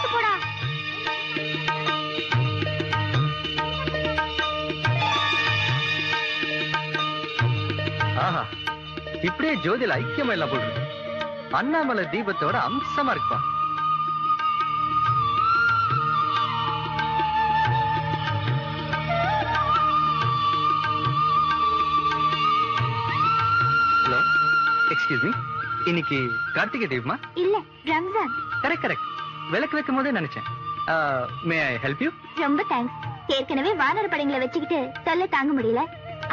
பார்த்து போடா ஆஹா இப்படியே ஜோதியில ஐக்கியம் எல்லாம் போடுது அண்ணாமலை தீபத்தோட அம்சமா இருக்குப்பா ஹலோ எக்ஸ்கியூஸ் மீ இன்னைக்கு கார்த்திகை தீபமா இல்ல ரம்ஜான் கரெக்ட் கரெக்ட் விளக்கு வைக்கும் போதே நினைச்சேன் மே ஐ ஹெல்ப் யூ ரொம்ப தேங்க்ஸ் ஏற்கனவே வானர படங்களை வச்சுக்கிட்டு தொல்லை தாங்க முடியல.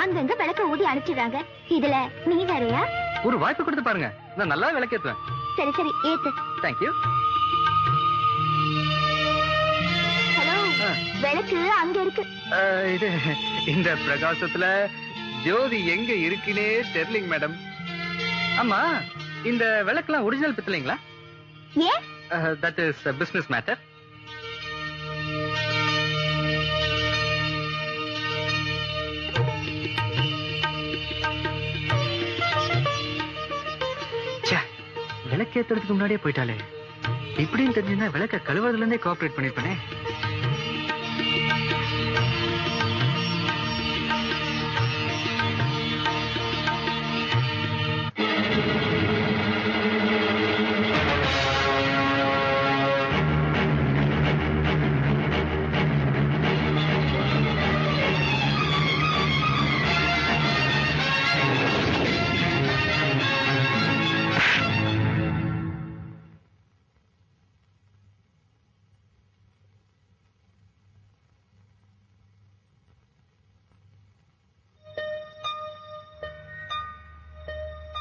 அங்கங்க விளக்க ஊதி அனுப்பிச்சிடுறாங்க. இதுல நீ வேறயா? ஒரு வாய்ப்பு கொடுத்து பாருங்க. நான் நல்லா விளக்கேத்துவேன். சரி சரி ஏத்து. Thank you hello. விளக்கு அங்க இருக்கு. இது இந்த பிரகாசத்துல ஜோதி எங்க இருக்குன்னே தெரியலிங்க மேடம் ஆமா இந்த விளக்கெல்லாம் ஒரிஜினல் பித்தளைங்களா ஏன்? தட் இஸ் பிசினஸ் மேட்டர் விளக்கேத்துறதுக்கு முன்னாடியே போயிட்டாலே இப்படின்னு தெரிஞ்சுன்னா விளக்க கழுவுறதுல இருந்தே கோஆபரேட் பண்ணிருப்பேனே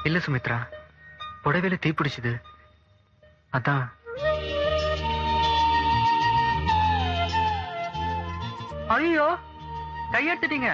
இல்ல சுமித்ரா புடவையில தீ பிடிச்சது. அதான். ஐயோ கையெடுத்துட்டீங்க.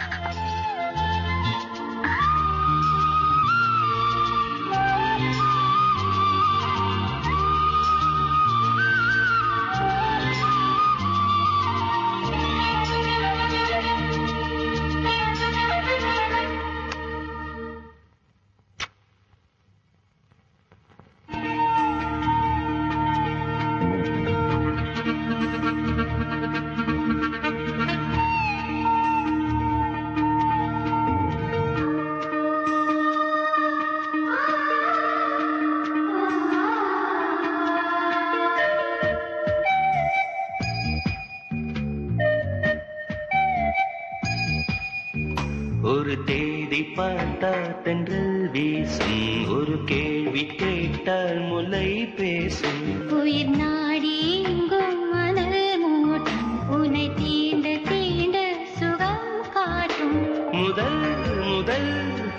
கேட்டால் முலை பேசும். உயிர் நாடி எங்கும் மணல் மூட்டும். உன்னை தீண்ட தீண்ட சுகம் காட்டும். முதல் முதல்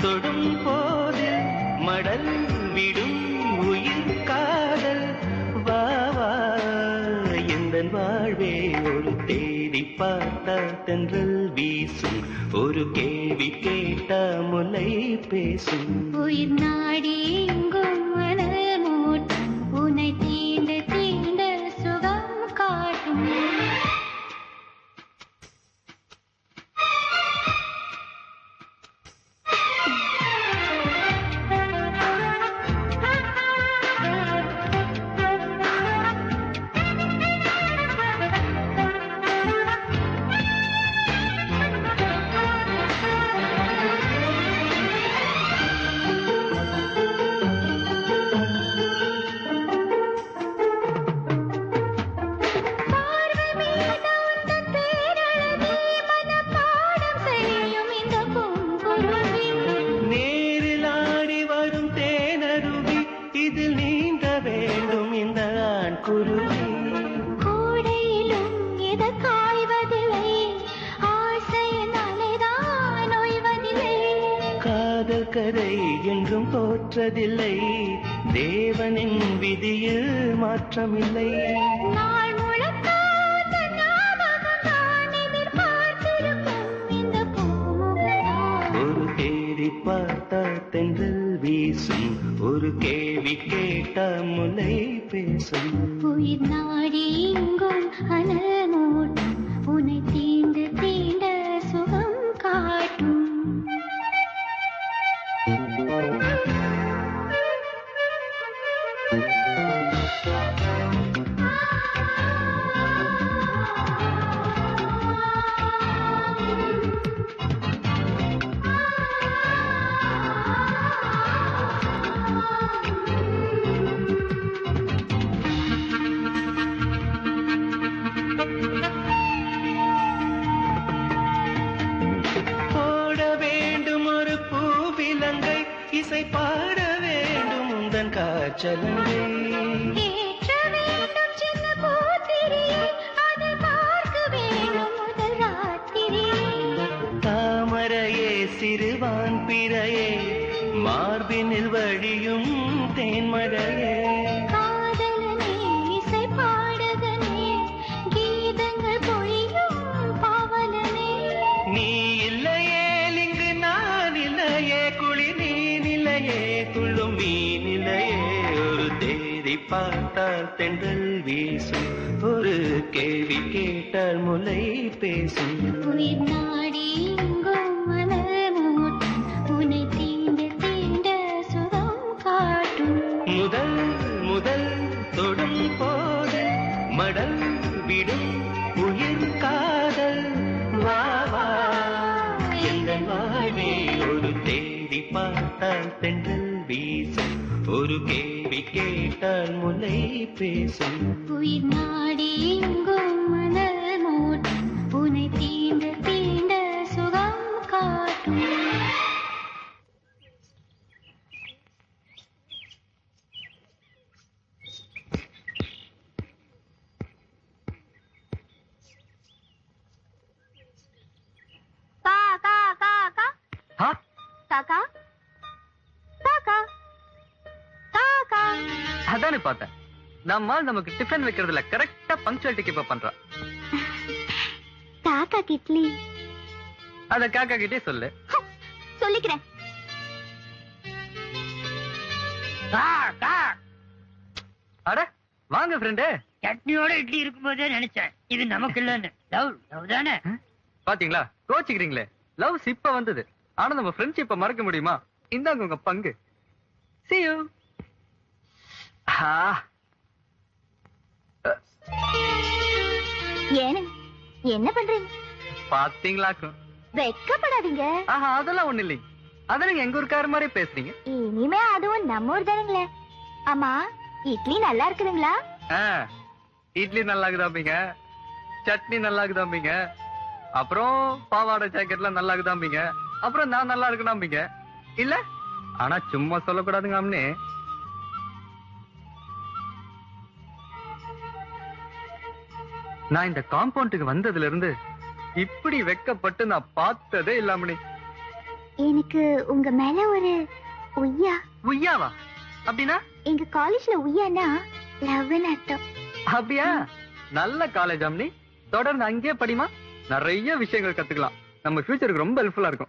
தொடும் போது மடல் விடும் உயிர் காதல். வா வா எந்த வாழ்வே ஒரு தேடி பார்த்தா தென்றல் வீசும். ஒரு கேள்வி கேட்டா முலை பேசும். உயிர் நாடி எங்கும் கதை என்றும் தோற்றதில்லை. தேவனின் விதியில் மாற்றமில்லை. ஒரு தேடி பார்த்தா தென்றல் வீசும் ஒரு கேள்வி கேட்டா முலை பேசும். உயிர் நாடி எங்கும் அனல் மூட்டும். இசை பாட வேண்டும் உந்தன் காற்றலங்கை தாமரையே சிறுவான் பிறையே மார்பினில் வழியும் தேன்மழையே. துள்ளும் மீ நிலையே ஒரு தேதி பார்த்தால் தென்றல் வீசும். ஒரு கேள்வி கேட்டால் முலை பேசும். உயிர் நாடி முதல் முதல் தொடும் போது மடல் விடும் ஒரு கேள்வி கேட்டால் முலை பேசும் உயிர் நாடி எங்கும் மலர் மூட்டும், புனை தீண்ட பார்த்தேன். நம்ம நமக்கு டிஃபன் வைக்கிறதுல கரெக்டா பங்க்சுவாலிட்டி கீப் பண்றா. காக்கா கிட்லி. அத காக்கா கிட்டே சொல்லு. சொல்லிக்கிறேன். அட வாங்க ஃப்ரெண்டு சட்னியோட இட்லி இருக்கும்போதே நினைச்சேன். இது நமக்கு இல்லன்னு லவ் லவ் தானே? பாத்தீங்களா? கோச்சிக்கிறீங்களே. லவ் இப்ப வந்தது. ஆனா நம்ம ஃப்ரெண்ட்ஷிப்ப மறக்க முடியுமா? இந்தாங்க உங்க பங்கு. See you. என்ன பண்றீங்க? பாத்தீங்களாக்கும் வெக்கப்படாதீங்க. ஆஹா அதெல்லாம் ஒண்ணு இல்லைங்க. அத நீங்க எங்க ஊருக்கார மாதிரி பேசுறீங்க? இனிமே அதுவும் நம்ம ஊர் தானுங்களே. ஆமா இட்லி நல்லா இருக்குதுங்களா? இட்லி நல்லா இருக்குதாம்பிங்க சட்னி நல்லா இருக்குதாம்பிங்க அப்புறம் பாவாடை ஜாக்கெட்லாம் நல்லா இருக்குதாம்பிங்க அப்புறம் நான் நல்லா இருக்கணாம்பிங்க இல்ல? ஆனா சும்மா சொல்லக்கூடாதுங்க அம்னே நான் இந்த காம்பவுண்டுக்கு வந்ததுல இருந்து இப்படி வெக்கப்பட்டு நான் பார்த்ததே இல்லாமணி. எனக்கு உங்க மேல ஒரு உய்யா. உய்யாவா? அப்படின்னா? எங்க காலேஜ்ல உய்யானா லவ்னு அர்த்தம். அப்படியா? நல்ல காலேஜ் அம்னி தொடர்ந்து அங்கேயே படிமா? நிறைய விஷயங்கள் கத்துக்கலாம். நம்ம ஃபியூச்சருக்கு ரொம்ப ஹெல்ப்ஃபுல்லா இருக்கும்.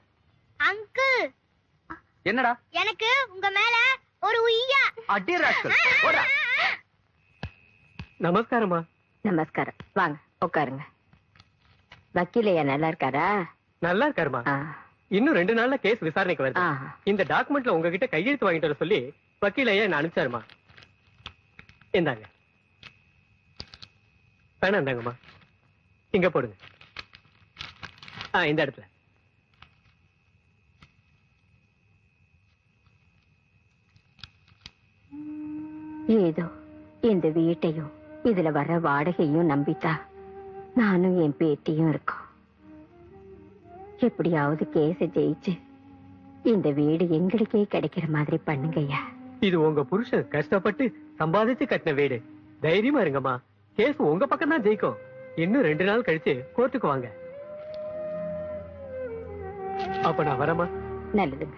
அங்கிள்! என்னடா? எனக்கு உங்க மேல ஒரு உய்யா. அடி ராஸ்கல் ஓடா நமஸ்காரமா நமஸ்காரம். வாங்க உட்காருங்க. வக்கீலையா நல்லா இருக்காரா? நல்லா இருக்காருமா. இன்னும் ரெண்டு நாள்ல கேஸ் விசாரணைக்கு வருது. இந்த டாக்குமெண்ட்ல உங்ககிட்ட கையெழுத்து வாங்கிட்டு வர சொல்லி வக்கீல் ஐயா என்ன அனுப்பிச்சாருமா? இந்தாங்க. வேணாம் இந்தாங்கம்மா. இங்க போடுங்க. ஆ இந்த இடத்துல. ஏதோ இந்த வீட்டையும் இதுல வர வாடகையும் நம்பித்தா நானும் என் பேத்தியும் இருக்கோம். எப்படியாவது கேஸ ஜெயிச்சு இந்த வீடு எங்களுக்கே கிடைக்கிற மாதிரி பண்ணுங்கய்யா இது உங்க புருஷன் கஷ்டப்பட்டு சம்பாதிச்சு கட்டின வீடு. தைரியமா இருங்கம்மா. கேஸ் உங்க பக்கம் தான் ஜெயிக்கும். இன்னும் ரெண்டு நாள் கழிச்சு கோர்ட்டுக்கு வாங்க. அப்ப நான் வரமா நல்லதுங்க.